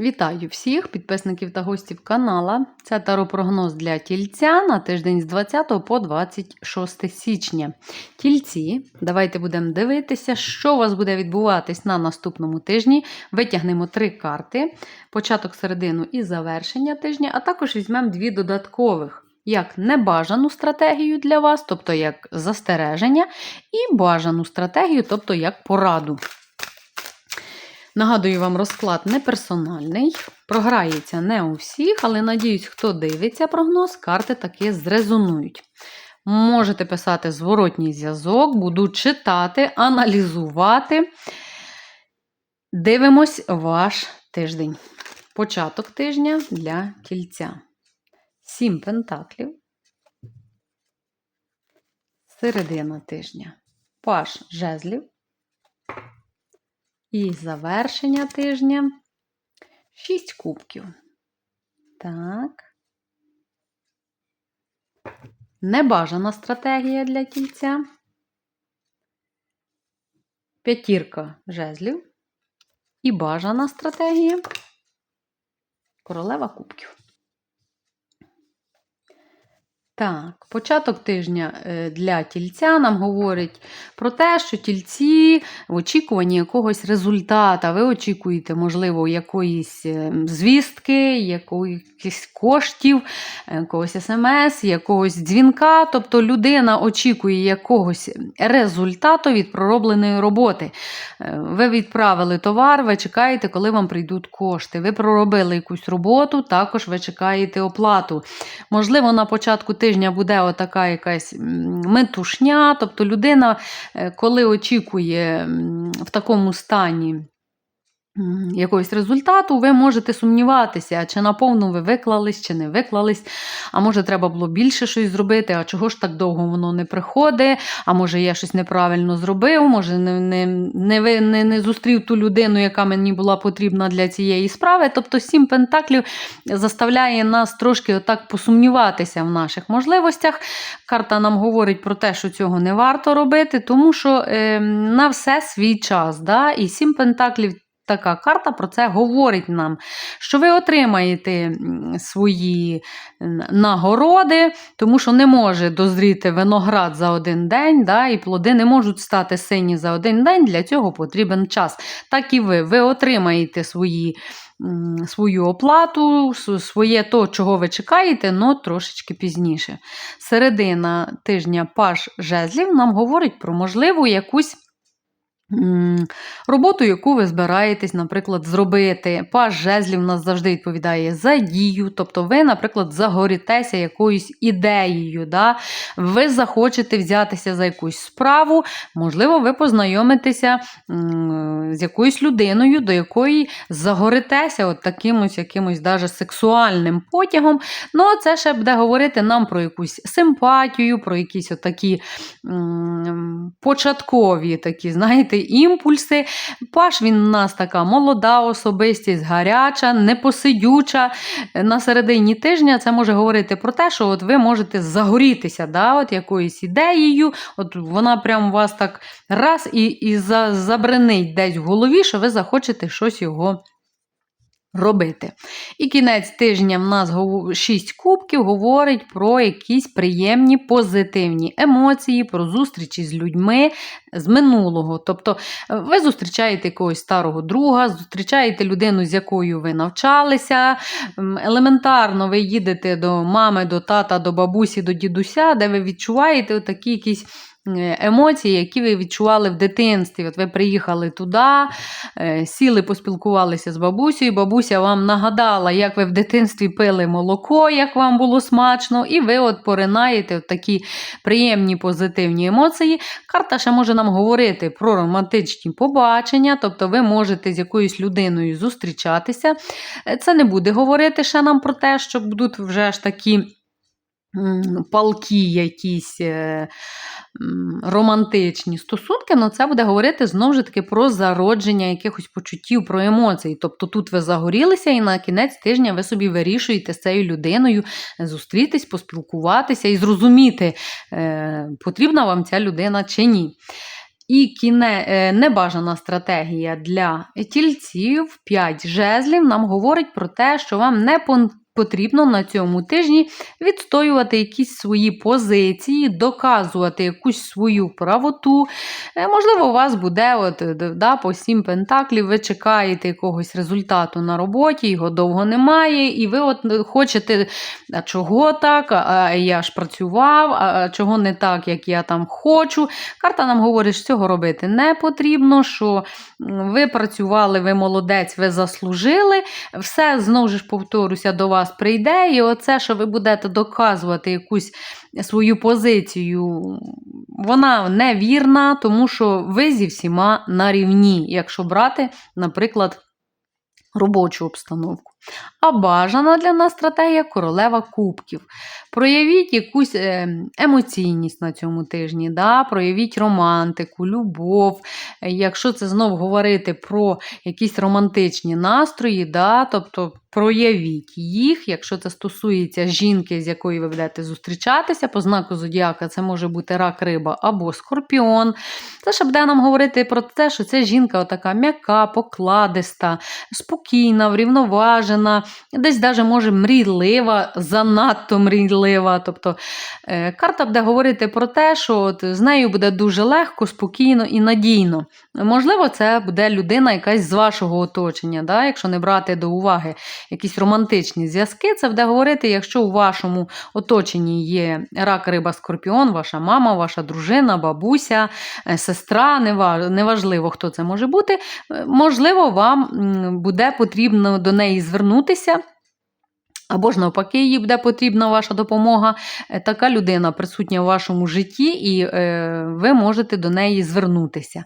Вітаю всіх підписників та гостів канала. Це таропрогноз для тільця на тиждень з 20 по 26 січня. Тільці, давайте будемо дивитися, що у вас буде відбуватись на наступному тижні. Витягнемо три карти: початок, середину і завершення тижня, а також візьмемо дві додаткових. Як небажану стратегію для вас, тобто як застереження, і бажану стратегію, тобто як пораду. Нагадую вам, розклад не персональний, програється не у всіх, але надіюсь, хто дивиться прогноз, карти таки зрезонують. Можете писати зворотній зв'язок, буду читати, аналізувати. Дивимось ваш тиждень. Початок тижня для тільця. Сім пентаклів. Середина тижня. Паш жезлів. І завершення тижня. Шість кубків. Так. Небажана стратегія для тільця. П'ятірка жезлів. І бажана стратегія. Королева кубків. Так, початок тижня е, для тільця нам говорить про те, що тільці в очікуванні якогось результата. Ви очікуєте, можливо, якоїсь е, звістки, якоїсь коштів, е, якогось смс, якогось дзвінка. Тобто людина очікує якогось результату від проробленої роботи. Ви відправили товар, ви чекаєте, коли вам прийдуть кошти. Ви проробили якусь роботу, також ви чекаєте оплату. Можливо, на початку тижня тижня буде отака якась метушня, тобто людина, е, коли очікує в такому стані якогось результату, ви можете сумніватися, чи наповну ви виклались, чи не виклались. А може, треба було більше щось зробити, а чого ж так довго воно не приходить, а може, я щось неправильно зробив, може, не не, не, не, не зустрів ту людину, яка мені була потрібна для цієї справи. Тобто, сім пентаклів заставляє нас трошки отак посумніватися в наших можливостях. Карта нам говорить про те, що цього не варто робити, тому що е, на все свій час. Да? І сім пентаклів така карта про це говорить нам, що ви отримаєте свої нагороди, тому що не може дозріти виноград за один день, да, і плоди не можуть стати сині за один день, для цього потрібен час. Так і ви, ви отримаєте свої. Свою оплату, своє то, чого ви чекаєте, але трошечки пізніше. Середина тижня Паш жезлів нам говорить про можливу якусь Роботу, яку ви збираєтесь, наприклад, зробити. Паж жезлів нас завжди відповідає за дію. Тобто, ви, наприклад, загорітеся якоюсь ідеєю. Да? Ви захочете взятися за якусь справу, можливо, ви познайомитеся з якоюсь людиною, до якої загоритеся от таким ось якимось даже сексуальним потягом. Ну, це ще буде говорити нам про якусь симпатію, про якісь отакі початкові такі, знаєте, імпульси. Паш він у нас така молода особистість, гаряча, непосидюча. На середині тижня це може говорити про те, що от ви можете загорітися да, от якоюсь ідеєю. От Вона прям у вас так раз і і забренить десь в голові, що ви захочете щось його робити. І кінець тижня в нас 6 кубків говорить про якісь приємні позитивні емоції, про зустрічі з людьми з минулого. Тобто ви зустрічаєте якогось старого друга, зустрічаєте людину, з якою ви навчалися. Елементарно, ви їдете до мами, до тата, до бабусі, до дідуся, де ви відчуваєте такі якісь. Е, емоції, які ви відчували в дитинстві. От ви приїхали туди, е, сіли, поспілкувалися з бабусею, бабуся вам нагадала, як ви в дитинстві пили молоко, як вам було смачно, і ви от поринаєте в такі приємні позитивні емоції. Карта ще може нам говорити про романтичні побачення, тобто ви можете з якоюсь людиною зустрічатися. Е, це не буде говорити ще нам про те, що будуть вже ж такі палки якісь романтичні стосунки, але це буде говорити знову ж таки про зародження якихось почуттів, про емоції. Тобто тут ви загорілися, і на кінець тижня ви собі вирішуєте з цією людиною зустрітись, поспілкуватися і зрозуміти, е, потрібна вам ця людина чи ні. І кіне, е, небажана стратегія для тільців 5 жезлів нам говорить про те, що вам не потрібно на цьому тижні відстоювати якісь свої позиції, доказувати якусь свою правоту. Е, Можливо, у вас буде от, да, по сім пентаклів, ви чекаєте якогось результату на роботі, його довго немає, і ви от е, хочете, а чого так, а я ж працював, а чого не так, як я там хочу. Карта нам говорить, що цього робити не потрібно, що ви працювали, ви молодець, ви заслужили. Все знову ж повторюся, до вас прийде. І оце, що ви будете доказувати якусь свою позицію, вона невірна, тому що ви зі всіма на рівні, якщо брати, наприклад, робочу обстановку. А бажана для нас стратегія королева кубків. Проявіть якусь е, емоційність на цьому тижні, да? проявіть романтику, любов. Якщо це знов говорити про якісь романтичні настрої, да? тобто проявіть їх, якщо це стосується жінки, з якою ви будете зустрічатися, по знаку зодіака це може бути рак, риба або скорпіон. Це ще буде нам говорити про те, що ця жінка така м'яка, покладиста, спокійна, врівноважена, десь навіть може мрійлива, занадто мрійлива. Тобто е, карта буде говорити про те, що от з нею буде дуже легко, спокійно і надійно. Можливо, це буде людина якась з вашого оточення, да? якщо не брати до уваги якісь романтичні зв'язки, це буде говорити, якщо у вашому оточенні є рак, риба, скорпіон, ваша мама, ваша дружина, бабуся, е, сестра, нева- неважливо, хто це може бути. е, Можливо, вам буде потрібно до неї звернутися. Або ж навпаки, їй буде потрібна ваша допомога. Е, Така людина присутня в вашому житті, і е, ви можете до неї звернутися.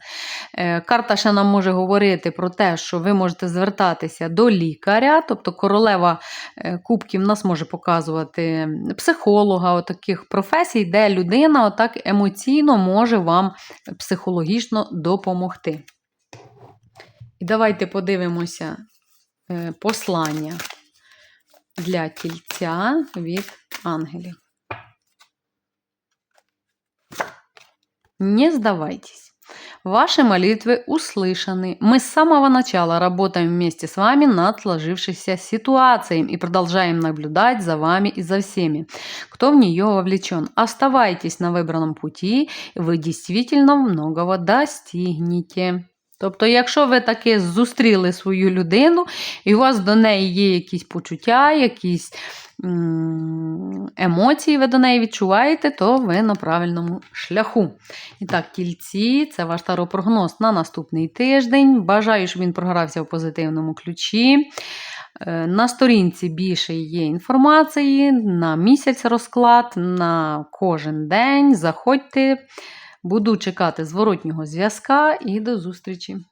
Е, карта ще нам може говорити про те, що ви можете звертатися до лікаря, тобто королева е, кубків нас може показувати психолога, отаких професій, де людина отак емоційно може вам психологічно допомогти. І давайте подивимося е, послання для тільця від ангелів. Не сдавайтесь. Ваши молитвы услышаны. Мы с самого начала работаем вместе с вами над сложившейся ситуацией и продолжаем наблюдать за вами и за всеми, кто в нее вовлечен. Оставайтесь на выбранном пути, и вы действительно многого достигнете. Тобто, якщо ви таки зустріли свою людину, і у вас до неї є якісь почуття, якісь емоції, ви до неї відчуваєте, то ви на правильному шляху. І так, тільці, це ваш таропрогноз на наступний тиждень. Бажаю, щоб він програвся в позитивному ключі. Е, На сторінці більше є інформації на місяць розклад, на кожен день. Заходьте. Буду чекати зворотнього зв'язка і до зустрічі!